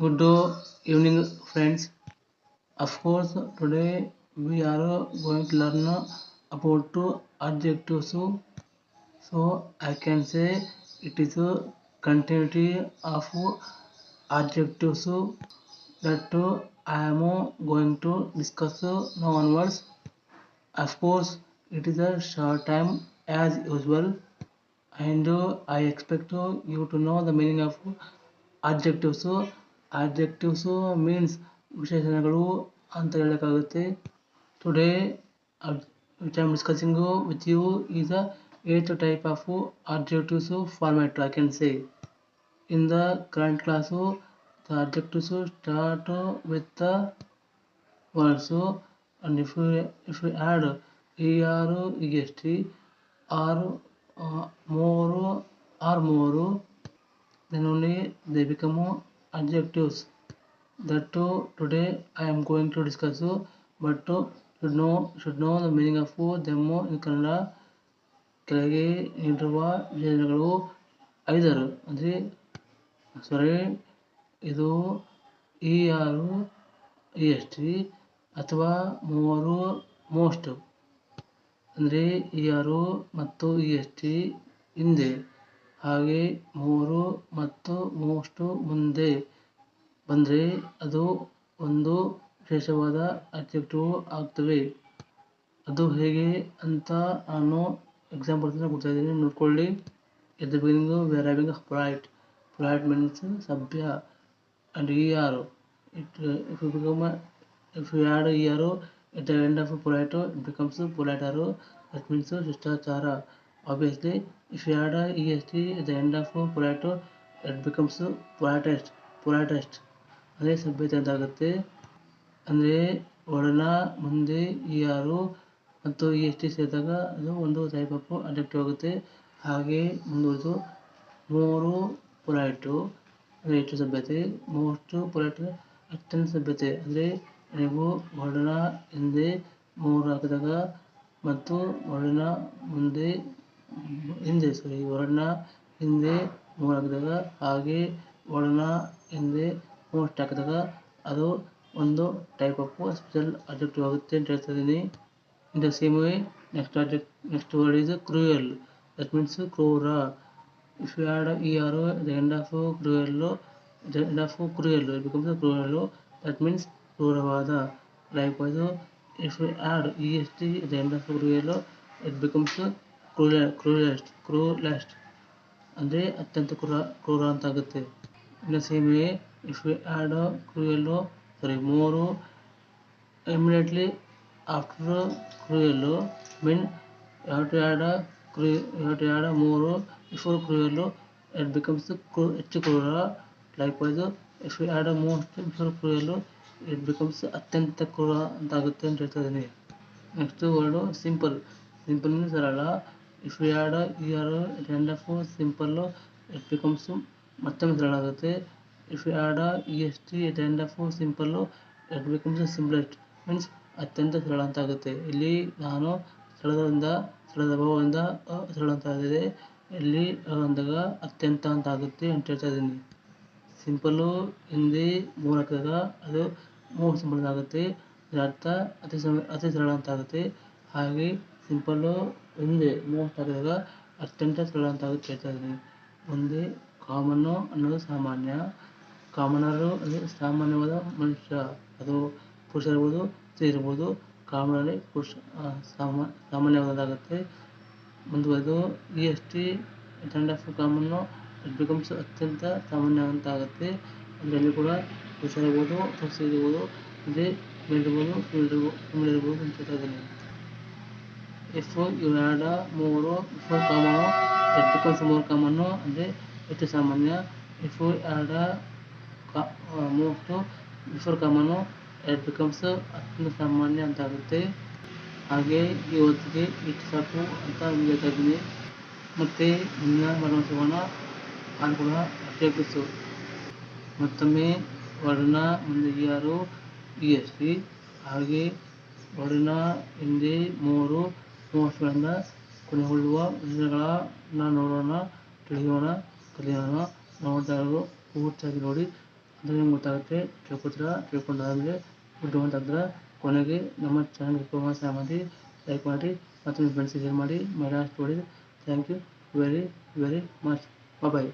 Good evening, friends. Of course, today we are going to learn about two adjectives. So I can say it is a continuity of adjectives that I am going to discuss now onwards. Of course, it is a short time as usual, and I expect you to know the meaning of adjectives. Adjectives means ವಿಶೇಷಣಗಳು ಅಂತ ಹೇಳೋಕ್ಕಾಗುತ್ತೆ today which I am discussing with you is the eighth type of adjectives format I can say. In the current class, the adjectives start with the words and if we if we add er est or uh, more or more then only they become adjectives that to today I am going to discuss but to should know should know the meaning of them in Kannada ಕೆಳಗೆ ನೀಡಿರುವ ವಿಶೇಷಣಗಳು ಐದರು ಅಂದರೆ ಸಾರಿ ಇದು E R E S T ಅಥವಾ ಮೂವರು most ಅಂದರೆ E ಆರು ಮತ್ತು ಇ ಎಸ್ ಟಿ ಹಿಂದೆ ಹಾಗೆ ಮೂರು ಮತ್ತು ಮೋಸ್ಟ್ ಮುಂದೆ ಬಂದರೆ ಅದು ಒಂದು ವಿಶೇಷವಾದ ಆಬ್ಜೆಕ್ಟಿವ್ ಆಗ್ತವೆ. ಅದು ಹೇಗೆ ಅಂತ ನಾನು ಎಕ್ಸಾಂಪಲ್ ಕೊಡ್ತಾ ಇದ್ದೀನಿ. ನೋಡ್ಕೊಳ್ಳಿ. At the beginning we are having polite polite means ಸಭ್ಯ. And E R it if you become if you add E R at the end of polite it becomes polite R that means ಶಿಷ್ಟಾಚಾರ obviously if you add E S T at the end of polite it becomes politest politest ಅದೇ ಸಭ್ಯತೆ ಅಂತಾಗುತ್ತೆ. ಅಂದರೆ ಒಡನ ಮುಂದೆ ಈ ಆರು ಮತ್ತು ಈ S T ಸೇರಿದಾಗ ಅದು ಒಂದು ಟೈಪ್ ಆಫ್ ಅಡಿಕ್ಟ್ ಆಗುತ್ತೆ. ಹಾಗೆ ಮುಂದುವರೆದು ಮೂರು ಪೊಲೈಟು ಅಂದರೆ ಹೆಚ್ಚು ಸಭ್ಯತೆ. ಮೂವತ್ತು ಪೊಲೈಟ್ ಅತ್ಯಂತ ಸಭ್ಯತೆ. ಅಂದರೆ ನೀವು ಒಡನ ಹಿಂದೆ ಮೂರು ಹಾಕಿದಾಗ ಮತ್ತು ಒಡನ ಮುಂದೆ, ಹಿಂದೆ ಸಾರಿ ಒಡನ ಹಿಂದೆ ಮೂರು ಹಾಕಿದಾಗ ಹಾಗೆ ಒಡನ ಹಿಂದೆ ಮೋಸ್ಟ್ ಹಾಕಿದಾಗ ಅದು ಒಂದು ಟೈಪ್ ಆಫ್ ಸ್ಪೆಷಲ್ ಅಬ್ಜೆಕ್ಟಿವ್ ಆಗುತ್ತೆ ಅಂತ ಹೇಳ್ತಾ ಇದ್ದೀನಿ. In the same way next object next word is cruel that means ಕ್ರೂರ if you add E R the end of cruel the end of cruel it becomes cruel that means ಕ್ರೂರವಾದ likewise if you add E S T the end of cruel it becomes cruel cruelest cruelest ಅಂದರೆ ಅತ್ಯಂತ ಕ್ರೂರ ಕ್ರೂರ ಅಂತ ಆಗುತ್ತೆ in the same way if we add cruel sorry more immediately after cruel, mean ಯಾವ to add ಕ್ರೂ ಯಾವ to add more before cruel it becomes ಕ್ರೂ, ಹೆಚ್ಚು ಕ್ರೂರ likewise if we add most before cruel it becomes ಅತ್ಯಂತ ಕ್ರೂರ ಅಂತ ಆಗುತ್ತೆ ಅಂತ ಹೇಳ್ತಾ ಇದ್ದೀನಿ. Next word simple simple means ಸರಳ. If you add E R end of simple it becomes ಮತ್ತೊಮ್ಮೆ ಸರಳ ಆಗುತ್ತೆ if you add E S T at end simple it becomes means ಅತ್ಯಂತ ಸರಳ ಅಂತ ಆಗುತ್ತೆ ಇಲ್ಲಿ ನಾನು ಸರಳದಿಂದ, ಸರಳದ ಭಾವದಿಂದ ಸರಳ ಅಂತ ಆಗಿದೆ ಇಲ್ಲಿ ಅಂದಾಗ ಅತ್ಯಂತ ಅಂತ ಆಗುತ್ತೆ ಅಂತ ಹೇಳ್ತಾ ಇದ್ದೀನಿ. ಸಿಂಪಲ್ಲು ಹಿಂದಿ ಮೂರು ಹಾಕಿದಾಗ ಅದು ಮೂರು ಸಿಂಪಲ್ ಆಗುತ್ತೆ. ಇದರ ಅರ್ಥ ಅತಿ ಸಮ, ಅತಿ ಸರಳ ಅಂತ ಆಗುತ್ತೆ. ಹಾಗೆ ಸಿಂಪಲ್ಲು ಮೋಸ್ಟ್ ಹಾಕಿದಾಗ ಅತ್ಯಂತ ಸರಳ ಅಂತ ಇದ್ದೀನಿ ಮುಂದೆ ಕಾಮನ್ನು ಅನ್ನೋದು ಸಾಮಾನ್ಯ. ಕಾಮನರು ಅಂದರೆ ಸಾಮಾನ್ಯವಾದ ಮನುಷ್ಯ. ಅದು ಪುರುಷ ಇರ್ಬೋದು ಸ್ತ್ರೀ ಇರ್ಬೋದು ಕಾಮನಲ್ಲಿ ಪುರುಷ ಸಾಮಾ ಸಾಮಾನ್ಯವಾದಾಗುತ್ತೆ ಮುಂದುವರೆದು E S T stand of common becomes ಅತ್ಯಂತ ಸಾಮಾನ್ಯ ಅಂತ ಆಗುತ್ತೆ ಅದರಲ್ಲಿ ಕೂಡ ಪುರುಷ ಇರ್ಬೋದು ಸ್ತ್ರೀ ಇರ್ಬೋದು ಅಂದರೆ ಮೇಲ್ ಇರ್ಬೋದು ಫಿಮೇಲ್ ಇರ್ಬೋದು ಅಂತ ಇಫ್ ಇವೆರಡ ಮೂರು before common becomes more common ಅಂದರೆ ಹೆಚ್ಚು ಸಾಮಾನ್ಯ. ಇಫು ಎರಡ, ಕಾ ಮೂರು ಬಿಫೋರ್ ಕಾಮನು ಎರಡು ಬಿಕಮ್ಸ್ ಅತ್ಯಂತ ಸಾಮಾನ್ಯ ಅಂತ ಆಗುತ್ತೆ ಹಾಗೆ ಇವತ್ತಿಗೆ ಇಷ್ಟು ಸಾಕು ಅಂತ ನಿಮಗೆ ಹೇಳ್ತಾ ಮತ್ತು ಮುಂದಿನ ಬರುವ ಸಿಗೋಣ ಅದು ಕೂಡ ಅಬ್ಜೆಕ್ಟಿವ್ಸು ಮತ್ತೊಮ್ಮೆ ವರ್ಣ ಮುಂದೆ ಯಾರು ಇ ಎಸ್ ಪಿ. ಹಾಗೆ ವರ್ಣ ಹಿಂದೆ ಮೂರು ಮೋಸ್ಟ್ಗಳಿಂದ ಕೊನೆಗೊಳ್ಳುವ ವಿಷಯಗಳನ್ನ ನೋಡೋಣ ತಿಳಿಯೋಣ ಕಲಿಯೋಣ ನೋಡ್ತಾ ಇರೋದು ಪೂರ್ತಿಯಾಗಿ ನೋಡಿ ಅದು ಗೊತ್ತಾಗುತ್ತೆ. ತಿಳ್ಕೊತೀರಾ ತಿಳ್ಕೊಂಡಾದ್ರೆ ದುಡ್ಡು ಕೊನೆಗೆ ನಮ್ಮ ಚಾನಲ್ ಸಹಾಯ ಮಾಡಿ ಲೈಕ್ ಮಾಡಿ ಮತ್ತು ನಿಮ್ಮ ಫ್ರೆಂಡ್ಸಿಗೆ ಶೇರ್ ಮಾಡಿ ಮೈ ಲಾಸ್ಟ್ ನೋಡಿ thank you very very much bye